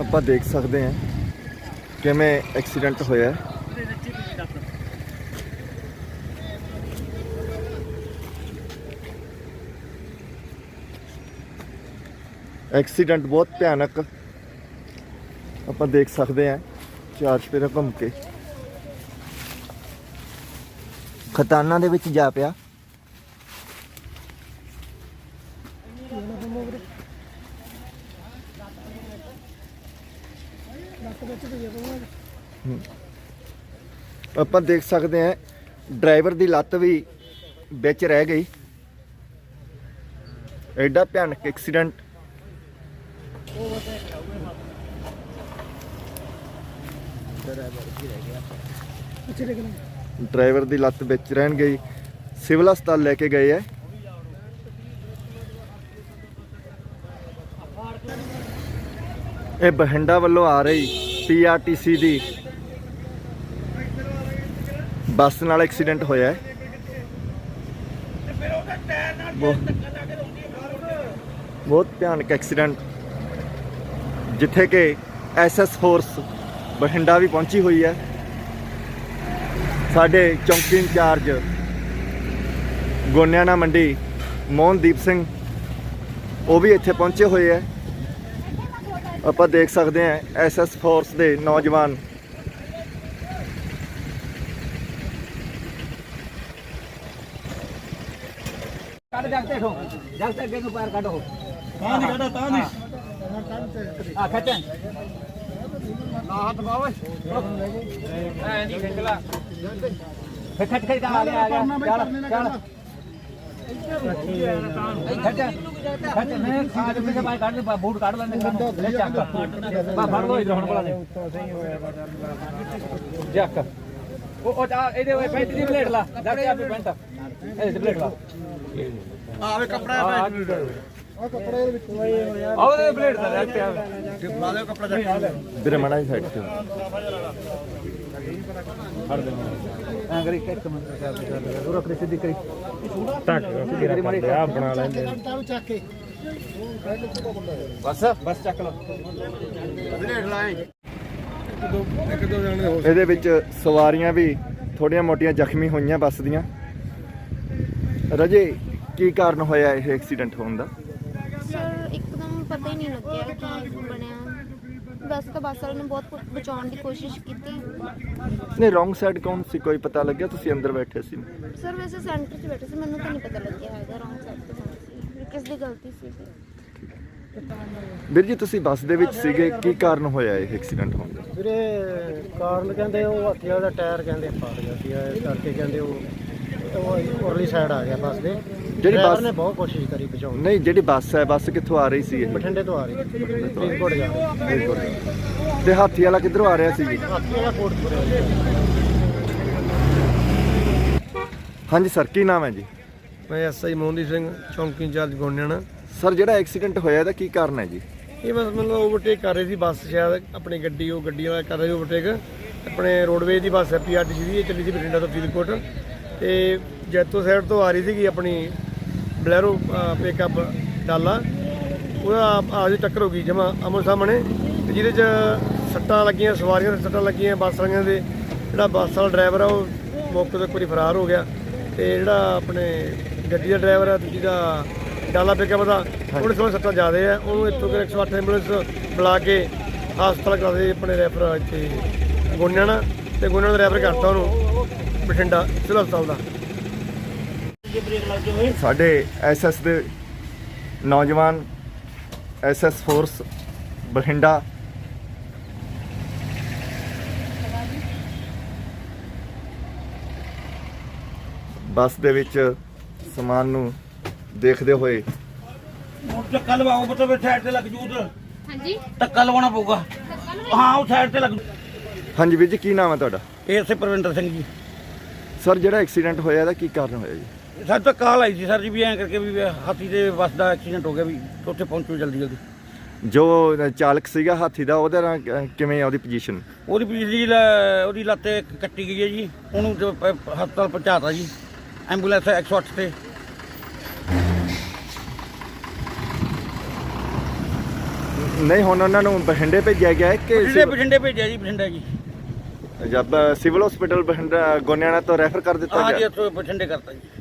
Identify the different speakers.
Speaker 1: ਆਪਾਂ ਦੇਖ ਸਕਦੇ ਹਾਂ ਕਿਵੇਂ ਐਕਸੀਡੈਂਟ ਹੋਇਆ ਹੈ। ਐਕਸੀਡੈਂਟ ਬਹੁਤ ਭਿਆਨਕ ਆਪਾਂ ਦੇਖ ਸਕਦੇ ਹਾਂ। ਚਾਰ ਚਪੇਰਾ ਘੁੰਮ ਕੇ। ਖਤਾਨਾ ਦੇ ਵਿੱਚ ਜਾ ਪਿਆ। ਆਪਾਂ ਦੇਖ ਸਕਦੇ ਹਾਂ, ਡਰਾਈਵਰ ਦੀ ਲੱਤ ਵੀ ਵਿੱਚ ਰਹਿ ਗਈ। ਐਡਾ ਭਿਆਨਕ ਐਕਸੀਡੈਂਟ। ਡਰਾਈਵਰ ਦੀ ਲੱਤ ਵਿੱਚ ਰਹਿਣ ਗਈ। ਸਿਵਲ ਹਸਪਤਾਲ ਲੈ ਕੇ ਗਏ ਐ ਇਹ ਬਹਿੰਡਾ ਵੱਲੋਂ ਆ ਰਹੀ ਪੀਆਰਟੀਸੀ ਦੀ ਬੱਸ ਨਾਲ ਐਕਸੀਡੈਂਟ ਹੋਇਆ ਹੈ। ਬਹੁਤ- ਬਹੁਤ ਭਿਆਨਕ ਐਕਸੀਡੈਂਟ। ਜਿੱਥੇ ਕਿ ਐਸਐਸ ਫੋਰਸ ਬਠਿੰਡਾ ਵੀ ਪਹੁੰਚੀ ਹੋਈ ਹੈ। ਸਾਡੇ ਚੌਂਕੀ ਇੰਚਾਰਜ ਗੋਨਿਆਣਾ ਮੰਡੀ ਮੋਹਨਦੀਪ ਸਿੰਘ ਉਹ ਵੀ ਇੱਥੇ ਪਹੁੰਚੇ ਹੋਏ ਹੈ। ਆਪਾਂ ਦੇਖ ਸਕਦੇ ਹਾਂ ਐਸਐਸ ਫੋਰਸ ਦੇ ਨੌਜਵਾਨ।
Speaker 2: ਕੱਢ ਜਗਤੇ ਠੋ ਜਗਤੇ ਅੱਗੇ ਨੂੰ ਪੈਰ ਕੱਢੋ
Speaker 3: ਤਾਂ ਨਹੀਂ ਕੱਢਾ ਤਾਂ ਨਹੀਂ।
Speaker 2: ਆ ਖੱਟੇ ਨਾ ਹੱਥ ਬਾਵੇ ਐ ਨਹੀਂ ਖਿੰਚਲਾ ਫੇ ਖੱਟ ਖੱਟ ਆ ਗਿਆ ਆ ਗਿਆ। ਚੱਲ ਚੱਲ। ਖੱਟ ਖੱਟ ਬੂਟ ਕੱਢ ਲੈਣੇ ਲੈ ਚੱਕ। ਫੜ ਲੋ ਇਧਰ ਹੁਣ ਬੁਲਾ ਦੇ। ਜੱਕ ਉਹ ਉਹ ਆ ਇਹਦੇ ਓਏ ਪੈਂਟ ਦੀ ਬਲੇਡ ਲਾ। ਜਾ ਕੇ ਆਪੇ ਪੈਂਟ। ਇਹਦੇ ਬਲੇਡ ਲਾ।
Speaker 3: ਆਵੇ ਕੱਪੜਾ
Speaker 2: ਆ। ਉਹਦੇ ਬਲੇਡ ਦਾ ਲੈ ਪਿਆ
Speaker 3: ਲਾ ਲਿਓ ਕੱਪੜਾ ਚੱਕ
Speaker 1: ਵੀਰੇ ਮਣਾ ਸਾਈਡ ਤੇ
Speaker 2: ਐਂ ਕਰੀ ਇੱਕ ਮਿੰਟ ਉਹ ਰੱਖ ਦੇ ਸਿੱਧੀ ਕਰੀ ਬਸ ਬਸ ਚੱਕ ਲਓ
Speaker 3: ਬਲੇਡ ਲਾਏ
Speaker 1: ਇਹਦੇ ਵਿੱਚ ਸਵਾਰੀਆਂ ਵੀ ਥੋੜੀਆਂ ਮੋਟੀਆਂ ਜ਼ਖਮੀ ਹੋਈਆਂ ਬੱਸ ਦੀਆਂ ਰਜੇ, ਕੀ ਕਾਰਨ ਹੋਇਆ ਇਹ ਐਕਸੀਡੈਂਟ ਹੋਣ ਦਾ?
Speaker 4: ਪਤਾ ਹੀ ਨਹੀਂ ਲੱਗਿਆ ਕੀ ਬਣਿਆ। ਵੈਸੇ ਤਾਂ ਬੱਸ ਵਾਲੇ ਨੇ ਬਹੁਤ ਬਚਾਉਣ ਦੀ ਕੋਸ਼ਿਸ਼ ਕੀਤੀ।
Speaker 1: ਨਹੀਂ ਰੋਂਗ ਸਾਈਡ ਕੌਣ ਸੀ? ਕੋਈ ਪਤਾ ਲੱਗਿਆ? ਤੁਸੀਂ ਅੰਦਰ ਬੈਠੇ ਸੀ।
Speaker 4: ਸਰ ਵੈਸੇ ਸੈਂਟਰ 'ਚ ਬੈਠੇ ਸੀ ਮੈਨੂੰ ਤਾਂ ਨਹੀਂ ਪਤਾ ਲੱਗਿਆ ਹੈਗਾ ਰੌਂਗ ਸਾਈਡ ਤੇ ਹੋਣਾ ਸੀ। ਕਿਸ ਦੀ ਗਲਤੀ ਸੀ
Speaker 1: ਵੀਰ ਜੀ ਤੁਸੀਂ ਬੱਸ ਦੇ ਵਿੱਚ ਸੀਗੇ। ਕੀ ਕਾਰਨ ਹੋਇਆ ਇਹ ਐਕਸੀਡੈਂਟ ਹੋਣ ਦਾ?
Speaker 5: ਵੀਰੇ ਕਾਰਨ ਕਹਿੰਦੇ ਉਹ ਹਾਥੀ ਵਾਲਾ ਟਾਇਰ ਕਹਿੰਦੇ ਫਟ ਗਿਆ ਸੀ ਇਸ ਕਰਕੇ ਕਹਿੰਦੇ ਉਹ ਉਹ ਉਰਲੀ ਸਾਈਡ ਆ ਗਿਆ ਬੱਸ ਦੇ।
Speaker 1: ਜਿਹੜੀ ਬੱਸ-
Speaker 5: ਨੇ ਬਹੁਤ ਕੋਸ਼ਿਸ਼ ਕਰੀ ਬਚਾਉਣ
Speaker 1: ਨਹੀਂ ਜਿਹੜੀ ਬੱਸ ਹੈ ਬੱਸ ਕਿੱਥੋਂ ਆ ਰਹੀ ਸੀ ਇਹ?
Speaker 5: ਬਠਿੰਡੇ ਤੋਂ ਆ ਰਹੀ ਫਰੀਦਕੋਟ ਜਾ ਰਹੀ
Speaker 1: ਬਿਲਕੁਲ। ਤੇ ਹਾਥੀ ਵਾਲਾ ਕਿੱਧਰੋਂ ਆ ਰਿਹਾ ਸੀ? ਜੀ
Speaker 5: ਹਾਥੀ ਵਾਲਾ ਕੋਟਪੁਰੇ
Speaker 1: ਹਾਂਜੀ ਸਰ ਕੀ ਨਾਮ ਹੈ ਜੀ?
Speaker 3: ਮੈਂ ਐਸਆਈ ਮੋਹਨਦੀਪ ਸਿੰਘ ਚੌਂਕੀ ਇੰਚਾਰਜ ਗੋਨਿਆਣਾ
Speaker 1: ਸਰ ਜਿਹੜਾ ਐਕਸੀਡੈਂਟ ਹੋਇਆ ਇਹਦਾ ਕੀ ਕਾਰਨ ਹੈ ਜੀ?
Speaker 3: ਇਹ ਬਸ ਮਤਲਬ ਓਵਰਟੇਕ ਕਰ ਰਹੀ ਸੀ ਬੱਸ ਸ਼ਾਇਦ ਆਪਣੀ ਗੱਡੀ ਉਹ ਗੱਡੀ ਵਾਲਾ ਕਰ ਰਹੀ ਓਵਰਟੇਕ ਆਪਣੇ ਰੋਡਵੇਜ ਦੀ ਬੱਸ ਹੈ ਪੀਆਰਟੀਸੀ ਦੀ ਇਹ ਚੱਲੀ ਸੀ ਬਠਿੰਡਾ ਤੋਂ ਫਰੀਦਕੋਟ। ਤੇ ਜੈਤੋ ਸਾਈਡ ਤੋਂ ਆ ਰਹੀ ਸੀਗੀ ਆਪਣੀ ਬਲੈਰੋ ਪਿਕਅਪ ਡਾਲਾ। ਉਹਦਾ ਆਜ ਟੱਕਰ ਹੋ ਗਈ ਜਮਾ ਅਮਰ ਸਾਹਮਣੇ। ਤੇ ਜਿਹਦੇ ਚ ਸੱਟਾਂ ਲੱਗੀਆਂ ਸਵਾਰੀਆਂ ਦੇ ਸੱਟਾਂ ਲੱਗੀਆਂ ਬੱਸ ਵਾਲਿਆਂ ਦੇ। ਜਿਹੜਾ ਬੱਸ ਵਾਲਾ ਡਰਾਈਵਰ ਆ ਉਹ ਮੌਕੇ ਤੋਂ ਵਾਰੀ ਫਰਾਰ ਹੋ ਗਿਆ। ਤੇ ਜਿਹੜਾ ਆਪਣੇ ਗੱਡੀ ਦਾ ਡਰਾਈਵਰ ਆ ਦੂਜੀ ਦਾ ਡਾਲਾ ਪਿਕਅਪ ਦਾ ਉਹਦੇ ਕੋਲ ਸੱਟਾਂ ਜ਼ਿਆਦੇ ਆ। ਉਹਨੂੰ ਇੱਥੋਂ ਕਿ 108 ਐਂਬੂਲੈਂਸ ਬੁਲਾ ਕੇ ਹਸਪਤਾਲ ਕਰਾਦੇ ਆਪਣੇ ਰੈਫਰ ਇੱਥੇ ਗੋਨਿਆਣਾ ਤੇ ਗੋਨਿਆਣਾ ਦਾ ਰੈਫਰ ਕਰਤਾ ਉਹਨੂੰ ਬਠਿੰਡਾ ਸਿਵਲ ਹਸਪਤਾਲ ਦਾ।
Speaker 1: ਸਾਡੇ ਐਸਐਸ ਦੇ ਨੌਜਵਾਨ ਐਸਐਸ ਫੋਰਸ ਬਠਿੰਡਾ। ਬੱਸ ਦੇ ਵਿੱਚ ਸਮਾਨ ਨੂੰ ਦੇਖਦੇ ਹੋਏ
Speaker 6: ਧੱਕਾ ਲਵਾਓ ਬਤੋ ਸਾਈਡ ਤੇ ਲੱਗ ਜੂ ਉਧਰ।
Speaker 4: ਹਾਂਜੀ।
Speaker 6: ਲਵਾਉਣਾ ਪਊਗਾ। ਹਾਂ ਉਹ ਸਾਈਡ ਤੇ ਲੱਗ ਜੂ।
Speaker 1: ਹਾਂਜੀ ਵੀਰ ਜੀ ਕੀ ਨਾਮ ਹੈ ਤੁਹਾਡਾ?
Speaker 6: ਇਹ ਸੇ ਪ੍ਰਵਿੰਦਰ ਸਿੰਘ ਜੀ।
Speaker 1: ਸਰ ਜਿਹੜਾ ਐਕਸੀਡੈਂਟ ਹੋਇਆ ਇਹਦਾ ਕੀ ਕਾਰਨ ਹੋਇਆ ਜੀ?
Speaker 6: ਸਾਡੇ ਤੋਂ ਕਾਲ ਆਈ ਸੀ ਸਰ ਜੀ ਵੀ ਐਂ ਕਰਕੇ ਵੀ ਹਾਥੀ ਦੇ ਬੱਸ ਦਾ ਐਕਸੀਡੈਂਟ ਹੋ ਗਿਆ ਵੀ ਉੱਥੇ ਪਹੁੰਚੋ ਜਲਦੀ ਜਲਦੀ।
Speaker 1: ਜੋ ਚਾਲਕ ਸੀਗਾ ਹਾਥੀ ਦਾ ਉਹਦੇ ਨਾਲ ਕ- ਕਿਵੇਂ ਆ ਉਹਦੀ ਪੋਜੀਸ਼ਨ
Speaker 6: ਉਹਦੀ ਪਿਛਲੀ ਲ- ਉਹਦੀ ਲੱਤ ਕੱਟੀ ਗਈ ਹੈ ਜੀ। ਉਹਨੂੰ ਪ- ਹਸਪਤਾਲ ਪਹੁੰਚਾਤਾ ਜੀ ਐਂਬੂਲੈਂਸ 108 ਤੇ।
Speaker 1: ਨਹੀਂ ਹੁਣ ਉਹਨਾਂ ਨੂੰ ਬਠਿੰਡੇ ਭੇਜਿਆ ਗਿਆ ਹੈ ਕਿ
Speaker 6: ਬਠਿੰਡੇ ਬਠਿੰਡੇ ਭੇਜਿਆ ਜੀ ਬਠਿੰਡੇ ਜੀ।
Speaker 1: ਜਦ ਸਿਵਲ ਹਸਪੀਟਲ ਬਠਿੰਡਾ ਗੋਨਿਆਣਾ ਤੋਂ ਰੈਫਰ ਕਰ ਦਿੱਤਾ
Speaker 6: ਹਾਂ ਜੀ
Speaker 1: ਗਿਆ?
Speaker 6: ਬਠਿੰਡੇ ਕਰਤਾ ਜੀ।